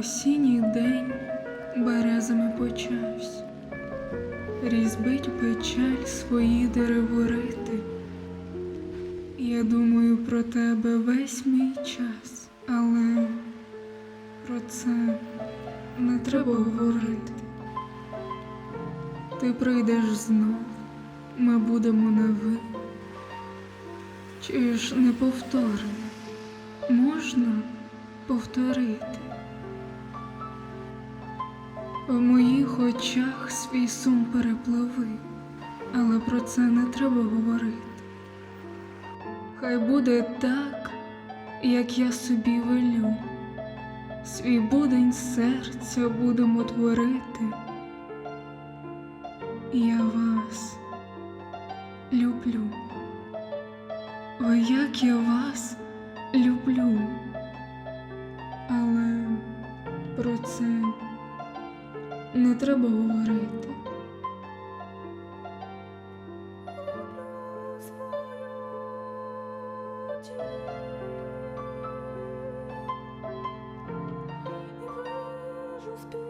Осінній день березами почався, різбить печаль свої дереворити. Я думаю про тебе весь мій час, але про це не треба говорити. Ти прийдеш знов, ми будемо на ви. Чи ж не повторено? Можна повторити? В моїх очах свій сум перепливи, але про це не треба говорити. Хай буде так, як я собі велю. Свій будень серця будемо творити. Я вас люблю. Ой, як я вас люблю. Про це не треба говорити. Спів.